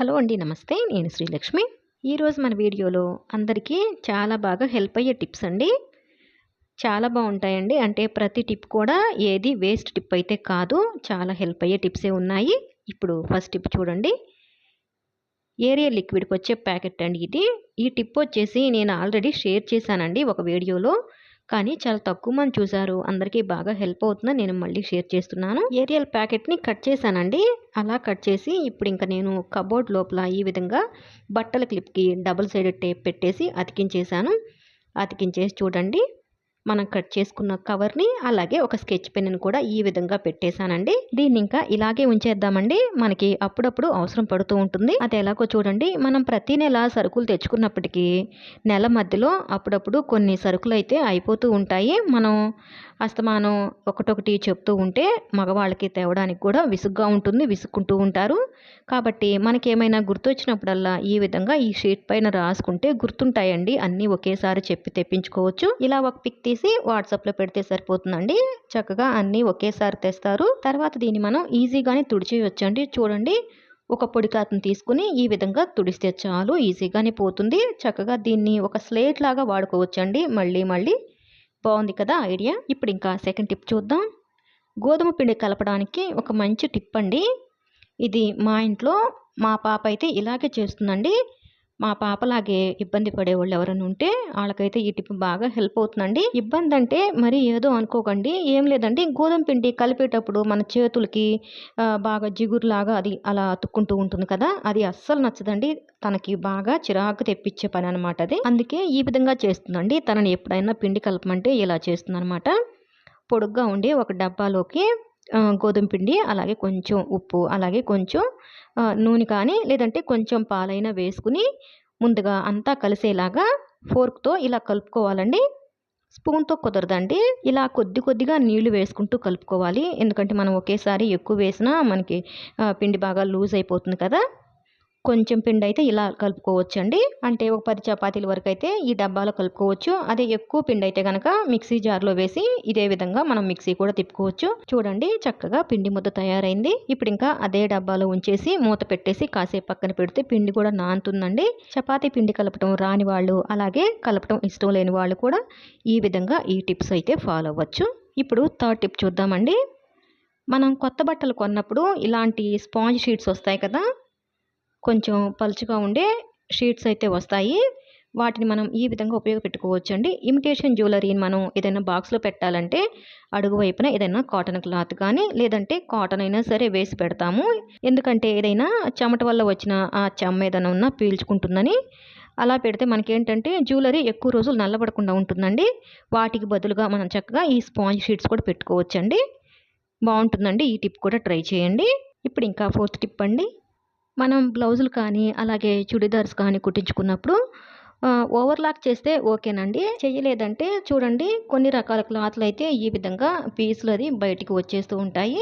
Hello అండి నమస్తే. నేను శ్రీలక్ష్మి. ఈరోజు మన వీడియోలో అందరికీ చాలా బాగా హెల్ప్ అయ్యే టిప్స్ అండి. చాలా బాగుంటాయండి. అంటే ప్రతి టిప్ కూడా ఏది వేస్ట్ టిప్ అయితే కాదు చాలా హెల్ప్ అయ్యే టిప్సే ఉన్నాయి. ఇప్పుడు ఫస్ట్ టిప్ చూడండి. ఏరియా లిక్విడ్కి వచ్చే ప్యాకెట్ అండి ఇది. ఈ టిప్ వచ్చేసి నేను ఆల్రెడీ షేర్ చేశానండి ఒక వీడియోలో. కానీ చాలా తక్కువ మంది చూసారు అందరికీ బాగా హెల్ప్ అవుతుందని నేను మళ్ళీ షేర్ చేస్తున్నాను. ఏరియల్ ప్యాకెట్ని కట్ చేశానండి. అలా కట్ చేసి ఇప్పుడు ఇంకా నేను కబోర్డ్ లోపల ఈ విధంగా బట్టల క్లిప్కి డబుల్ సైడెడ్ టేప్ పెట్టేసి అతికించేశాను. అతికించేసి చూడండి. మనం కట్ చేసుకున్న కవర్ని అలాగే ఒక స్కెచ్ పెన్ను కూడా ఈ విధంగా పెట్టేశానండి. దీన్ని ఇంకా ఇలాగే ఉంచేద్దామండి. మనకి అప్పుడప్పుడు అవసరం పడుతూ ఉంటుంది. అది ఎలాగో చూడండి. మనం ప్రతి నెల సరుకులు తెచ్చుకున్నప్పటికీ నెల మధ్యలో అప్పుడప్పుడు కొన్ని సరుకులు అయితే అయిపోతూ ఉంటాయి. మనం అస్తమానం ఒకటొకటి చెప్తూ ఉంటే మగవాళ్ళకి తేవడానికి కూడా విసుగ్గా ఉంటుంది విసుక్కుంటూ ఉంటారు. కాబట్టి మనకేమైనా గుర్తొచ్చినప్పుడల్లా ఈ విధంగా ఈ షీట్ పైన రాసుకుంటే గుర్తుంటాయండి. అన్నీ ఒకేసారి చెప్పి తెప్పించుకోవచ్చు. ఇలా ఒక పిక్ తీసి వాట్సాప్లో పెడితే సరిపోతుందండి. చక్కగా అన్నీ ఒకేసారి తెస్తారు. తర్వాత దీన్ని మనం ఈజీగానే తుడిచేయొచ్చండి చూడండి ఒక పొడి క్లాత్ని తీసుకుని ఈ విధంగా తుడిస్తే చాలు ఈజీగానే పోతుంది. చక్కగా దీన్ని ఒక స్లేట్ లాగా వాడుకోవచ్చండి. మళ్ళీ మళ్ళీ. బాగుంది కదా ఐడియా? ఇప్పుడు ఇంకా సెకండ్ టిప్ చూద్దాం. గోధుమ పిండి కలపడానికి ఒక మంచి టిప్ అండి ఇది మా ఇంట్లో మా పాప అయితే ఇలాగే చేస్తుందండి. మా పాపలాగే ఇబ్బంది పడేవాళ్ళు ఎవరైనా ఉంటే వాళ్ళకైతే ఈ టిప్ బాగా హెల్ప్ అవుతుందండి. ఇబ్బంది అంటే మరి ఏదో అనుకోకండి. ఏం లేదండి. గోధుమ పిండి కలిపేటప్పుడు మన చేతులకి బాగా జిగురులాగా అది అలా అతుక్కుంటూ ఉంటుంది కదా. అది అస్సలు నచ్చదండి. తనకి బాగా చిరాకు తెప్పించే పని అనమాట అది. అందుకే ఈ విధంగా చేస్తుందండి. తనని ఎప్పుడైనా పిండి కలపమంటే ఇలా చేస్తుందనమాట పొడుగ్గా ఉండి ఒక డబ్బాలోకి గోధుమ పిండి అలాగే కొంచెం ఉప్పు అలాగే కొంచెం నూనె కానీ లేదంటే కొంచెం పాలైనా వేసుకుని ముందుగా అంతా కలిసేలాగా ఫోర్క్తో ఇలా కలుపుకోవాలండి. స్పూన్తో కుదరదండి. ఇలా కొద్ది కొద్దిగా నీళ్ళు వేసుకుంటూ కలుపుకోవాలి. ఎందుకంటే మనం ఒకేసారి ఎక్కువ వేసినా మనకి పిండి బాగా లూజ్ అయిపోతుంది కదా. కొంచెం పిండి అయితే ఇలా కలుపుకోవచ్చండి. అంటే ఒక పది చపాతీల వరకు అయితే ఈ డబ్బాలో కలుపుకోవచ్చు. అదే ఎక్కువ పిండి అయితే కనుక మిక్సీ జార్లో వేసి ఇదే విధంగా మనం మిక్సీ కూడా తిప్పుకోవచ్చు. చూడండి చక్కగా పిండి ముద్ద తయారైంది. ఇప్పుడు ఇంకా అదే డబ్బాలో ఉంచేసి మూత పెట్టేసి కాసేపు పక్కన పెడితే పిండి కూడా నానుతుందండి. చపాతీ పిండి కలపటం రాని వాళ్ళు అలాగే కలపటం ఇష్టం లేని వాళ్ళు కూడా ఈ విధంగా ఈ టిప్స్ అయితే ఫాలో అవ్వచ్చు. ఇప్పుడు థర్డ్ టిప్ చూద్దామండి. మనం కొత్త బట్టలు కొన్నప్పుడు ఇలాంటి స్పాంజ్ షీట్స్ వస్తాయి కదా కొంచెం పలుచగా ఉండే షీట్స్ అయితే వస్తాయి. వాటిని మనం ఈ విధంగా ఉపయోగపెట్టుకోవచ్చు అండి ఇమిటేషన్ జ్యువెలరీని మనం ఏదైనా బాక్స్లో పెట్టాలంటే అడుగు వైపున ఏదైనా కాటన్ క్లాత్ కానీ లేదంటే కాటన్ అయినా సరే వేసి పెడతాము. ఎందుకంటే ఏదైనా చెమట వల్ల వచ్చిన ఆ చెమ్మ ఏదైనా ఉన్నా పీల్చుకుంటుందని. అలా పెడితే మనకేంటంటే జ్యువెలరీ ఎక్కువ రోజులు నల్లబడకుండా ఉంటుందండి. వాటికి బదులుగా మనం చక్కగా ఈ స్పాంజ్ షీట్స్ కూడా పెట్టుకోవచ్చండి. బాగుంటుందండి. ఈ టిప్ కూడా ట్రై చేయండి. ఇప్పుడు ఇంకా ఫోర్త్ టిప్ అండి. మనం బ్లౌజులు కానీ అలాగే చుడిదార్స్ కానీ కుట్టించుకున్నప్పుడు ఓవర్లాక్ చేస్తే ఓకేనండి. చేయలేదంటే చూడండి కొన్ని రకాల క్లాత్లు అయితే ఈ విధంగా పీసులు అది బయటికి వచ్చేస్తూ ఉంటాయి.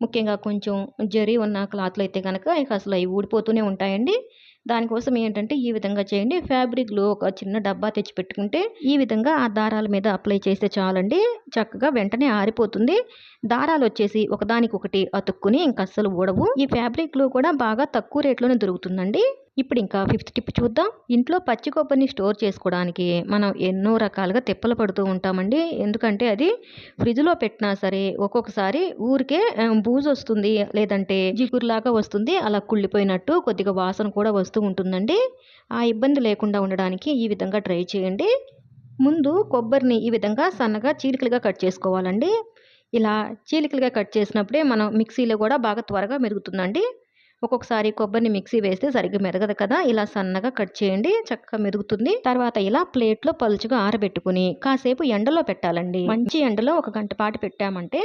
ముఖ్యంగా కొంచెం జరీ ఉన్న క్లాత్లు అయితే కనుక ఇక అసలు అవి ఊడిపోతూనే ఉంటాయండి. దానికోసం ఏంటంటే ఈ విధంగా చేయండి. ఫ్యాబ్రిక్లో ఒక చిన్న డబ్బా తెచ్చి పెట్టుకుంటే ఈ విధంగా ఆ దారాల మీద అప్లై చేస్తే చాలండి. చక్కగా వెంటనే ఆరిపోతుంది. దారాలు వచ్చేసి ఒకదానికొకటి అతుక్కుని ఇంక అస్సలు ఊడవు. ఈ ఫ్యాబ్రిక్లో కూడా బాగా తక్కువ రేట్లోనే దొరుకుతుందండి. ఇప్పుడు ఇంకా ఫిఫ్త్ టిప్ చూద్దాం. ఇంట్లో పచ్చి కొబ్బరిని స్టోర్ చేసుకోవడానికి మనం ఎన్నో రకాలుగా తిప్పలు పడుతూ ఉంటామండి. ఎందుకంటే అది ఫ్రిడ్జ్లో పెట్టినా సరే ఒక్కొక్కసారి ఊరికే బూజు వస్తుంది లేదంటే జిగురులాగా వస్తుంది అలా కుళ్ళిపోయినట్టు కొద్దిగా వాసన కూడా వస్తూ ఉంటుందండి. ఆ ఇబ్బంది లేకుండా ఉండడానికి ఈ విధంగా ట్రై చేయండి. ముందు కొబ్బరిని ఈ విధంగా సన్నగా చీలికలుగా కట్ చేసుకోవాలండి. ఇలా చీలికలుగా కట్ చేసినప్పుడే మనం మిక్సీలో కూడా బాగా త్వరగా మెరుగుతుందండి ఒక్కొక్కసారి కొబ్బరిని మిక్సీ వేస్తే సరిగ్గా మెరగదు కదా. ఇలా సన్నగా కట్ చేయండి. చక్కగా మెరుగుతుంది తర్వాత ఇలా ప్లేట్లో పలుచుగా ఆరబెట్టుకుని కాసేపు ఎండలో పెట్టాలండి. మంచి ఎండలో ఒక గంట పాటు పెట్టామంటే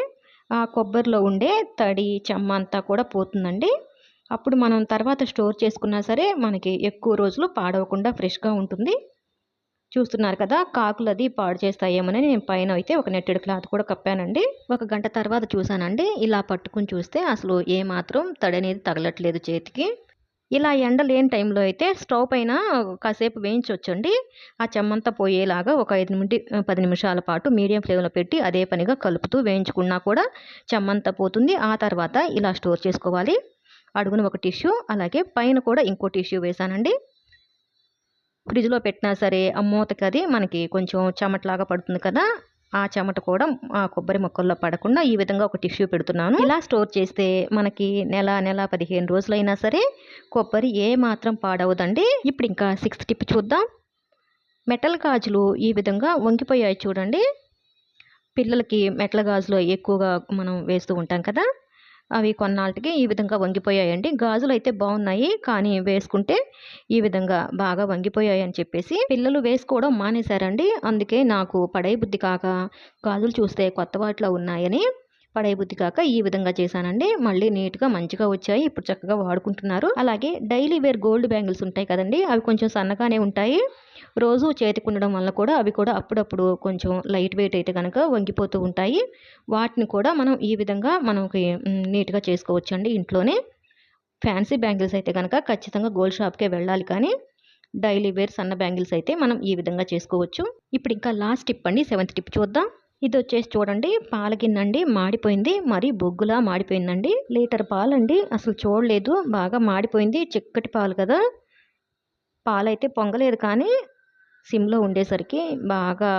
ఆ కొబ్బరిలో ఉండే తడి చెమ్మ అంతా కూడా పోతుందండి. అప్పుడు మనం తర్వాత స్టోర్ చేసుకున్నా సరే మనకి ఎక్కువ రోజులు పాడవకుండా ఫ్రెష్గా ఉంటుంది. చూస్తున్నారు కదా కాకులు అది పాడు చేస్తాయేమోనని నేను పైన అయితే ఒక నెట్టెడ్ క్లాత్ కూడా కప్పానండి. ఒక గంట తర్వాత చూసానండి ఇలా పట్టుకుని చూస్తే అసలు ఏమాత్రం తడి అనేది తగలట్లేదు చేతికి. ఇలా ఎండ లేని టైంలో అయితే స్టవ్ పైన కాసేపు వేయించవచ్చండి ఆ చెమ్మంతా పోయేలాగా ఒక ఐదు నుండి పది నిమిషాల పాటు మీడియం ఫ్లేమ్లో పెట్టి అదే పనిగా కలుపుతూ వేయించుకున్నా కూడా చెమ్మంతా పోతుంది. ఆ తర్వాత ఇలా స్టోర్ చేసుకోవాలి. అడుగున ఒక టిష్యూ అలాగే పైన కూడా ఇంకో టిష్యూ వేసానండి ఫ్రిడ్జ్లో పెట్టినా సరే ఆ మూతకి అది మనకి కొంచెం చెమటలాగా పడుతుంది కదా ఆ చెమట కూడా ఆ కొబ్బరి మొక్కల్లో పడకుండా ఈ విధంగా ఒక టిష్యూ పెడుతున్నాను. ఇలా స్టోర్ చేస్తే మనకి నెల నెల పదిహేను రోజులైనా సరే కొబ్బరి ఏ మాత్రం పాడవదండి. ఇప్పుడు ఇంకా సిక్స్త్ టిప్ చూద్దాం. మెటల్ గాజులు ఈ విధంగా వంగిపోయాయి చూడండి. పిల్లలకి మెటల్ గాజులు ఎక్కువగా మనం వేస్తూ ఉంటాం కదా అవి కొన్నాళ్ళకి ఈ విధంగా వంగిపోయాయండి. గాజులు అయితే బాగున్నాయి కానీ వేసుకుంటే ఈ విధంగా బాగా వంగిపోయాయి అని చెప్పేసి పిల్లలు వేసుకోవడం మానేశారండి. అందుకే నాకు పడై బుద్ధి కాక గాజులు చూస్తే కొత్త వాటిలో ఉన్నాయని పడైబుద్ధి కాక ఈ విధంగా చేశానండి. మళ్ళీ నీట్గా మంచిగా వచ్చాయి. ఇప్పుడు చక్కగా వాడుకుంటున్నారు. అలాగే డైలీ వేర్ గోల్డ్ బ్యాంగిల్స్ ఉంటాయి కదండి. అవి కొంచెం సన్నగానే ఉంటాయి. రోజు చేతికి ఉండడం వల్ల కూడా అవి కూడా అప్పుడప్పుడు కొంచెం లైట్ వెయిట్ అయితే కనుక వంగిపోతూ ఉంటాయి. వాటిని కూడా మనం ఈ విధంగా మనకి నీట్గా చేసుకోవచ్చు అండి ఇంట్లోనే. ఫ్యాన్సీ బ్యాంగిల్స్ అయితే కనుక ఖచ్చితంగా గోల్డ్ షాప్కే వెళ్ళాలి కానీ డైలీ వేర్ సన్న బ్యాంగిల్స్ అయితే మనం ఈ విధంగా చేసుకోవచ్చు. ఇప్పుడు ఇంకా లాస్ట్ టిప్ అండి. సెవెంత్ టిప్ చూద్దాం. ఇది వచ్చేసి చూడండి పాల గిన్నండి మాడిపోయింది. మరి బొగ్గులా మాడిపోయిందండి. లీటర్ పాలండి అసలు చూడలేదు. బాగా మాడిపోయింది. చిక్కటి పాలు కదా. పాలైతే పొంగలేదు కానీ సిమ్లో ఉండేసరికి బాగా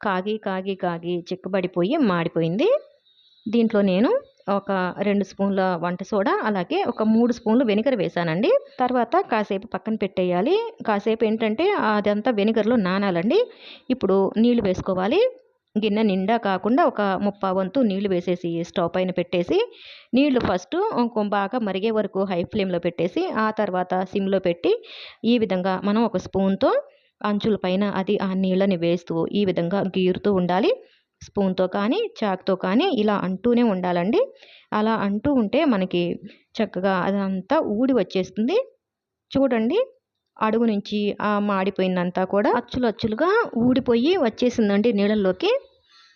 కాగి కాగి కాగి చిక్కబడిపోయి మాడిపోయింది. దీంట్లో నేను ఒక రెండు స్పూన్ల వంట సోడా అలాగే ఒక మూడు స్పూన్లు వెనిగర్ వేసానండి. తర్వాత కాసేపు పక్కన పెట్టేయాలి. కాసేపు ఏంటంటే అదంతా వెనిగర్లో నానాలండి. ఇప్పుడు నీళ్ళు వేసుకోవాలి. గిన్నె నిండా కాకుండా ఒక ముప్పా వంతు నీళ్ళు వేసేసి స్టవ్ పైన పెట్టేసి నీళ్ళు ఫస్ట్ బాగా మరిగే వరకు హై ఫ్లేమ్లో పెట్టేసి ఆ తర్వాత సిమ్లో పెట్టి ఈ విధంగా మనం ఒక స్పూన్తో అంచుల పైన అది ఆ నీళ్ళని వేస్తూ ఈ విధంగా గీరుతూ ఉండాలి. స్పూన్తో కానీ చాక్తో కానీ ఇలా అంటూనే ఉండాలండి. అలా అంటూ ఉంటే మనకి చక్కగా అదంతా ఊడి వచ్చేస్తుంది. చూడండి అడుగు నుంచి ఆ మాడిపోయిందంతా కూడా అచ్చులు అచ్చులుగా ఊడిపోయి వచ్చేసిందండి నీళ్ళల్లోకి.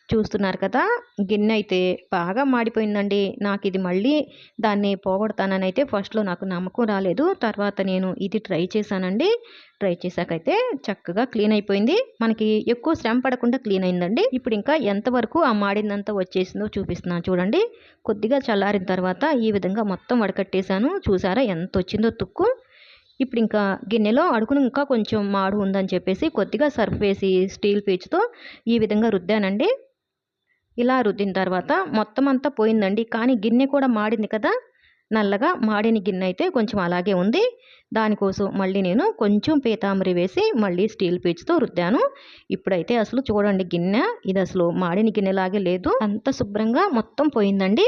చూస్తున్నారు కదా గిన్నె అయితే బాగా మాడిపోయిందండి. నాకు ఇది మళ్ళీ దాన్ని పోగొడతానని అయితే ఫస్ట్లో నాకు నమ్మకం రాలేదు. తర్వాత నేను ఇది ట్రై చేశానండి. ట్రై చేశాకైతే చక్కగా క్లీన్ అయిపోయింది. మనకి ఎక్కువ శ్రమ పడకుండా క్లీన్ అయిందండి. ఇప్పుడు ఇంకా ఎంతవరకు ఆ మాడిందంతా వచ్చేసిందో చూపిస్తున్నాను చూడండి. కొద్దిగా చల్లారిన తర్వాత ఈ విధంగా మొత్తం వడకట్టేశాను. చూసారా ఎంత వచ్చిందో తుక్కు. ఇప్పుడు ఇంకా గిన్నెలో అడుగును ఇంకా కొంచెం మాడు ఉందని చెప్పేసి కొద్దిగా సర్ఫ్ వేసి స్టీల్ పీచుతో ఈ విధంగా రుద్దానండి. ఇలా రుద్దిన తర్వాత మొత్తం అంతా పోయిందండి. కానీ గిన్నె కూడా మాడింది కదా నల్లగా మాడిన గిన్నె అయితే కొంచెం అలాగే ఉంది. దానికోసం మళ్ళీ నేను కొంచెం పీతాంబరి వేసి మళ్ళీ స్టీల్ పీచుతో రుద్దాను. ఇప్పుడైతే అసలు చూడండి గిన్నె ఇది అసలు మాడిన గిన్నెలాగే లేదు. అంత శుభ్రంగా మొత్తం పోయిందండి.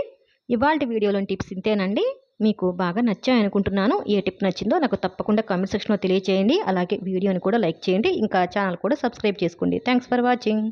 ఇవాళ వీడియోలో టిప్స్ ఇంతేనండి. మీకు బాగా నచ్చాయి అనుకుంటున్నాను ఏ టిప్ నచ్చిందో నాకు తప్పకుండా కామెంట్ సెక్షన్లో తెలియచేయండి. అలాగే వీడియోని కూడా లైక్ చేయండి. ఇంకా ఛానల్ కూడా సబ్స్క్రైబ్ చేసుకోండి. Thanks for watching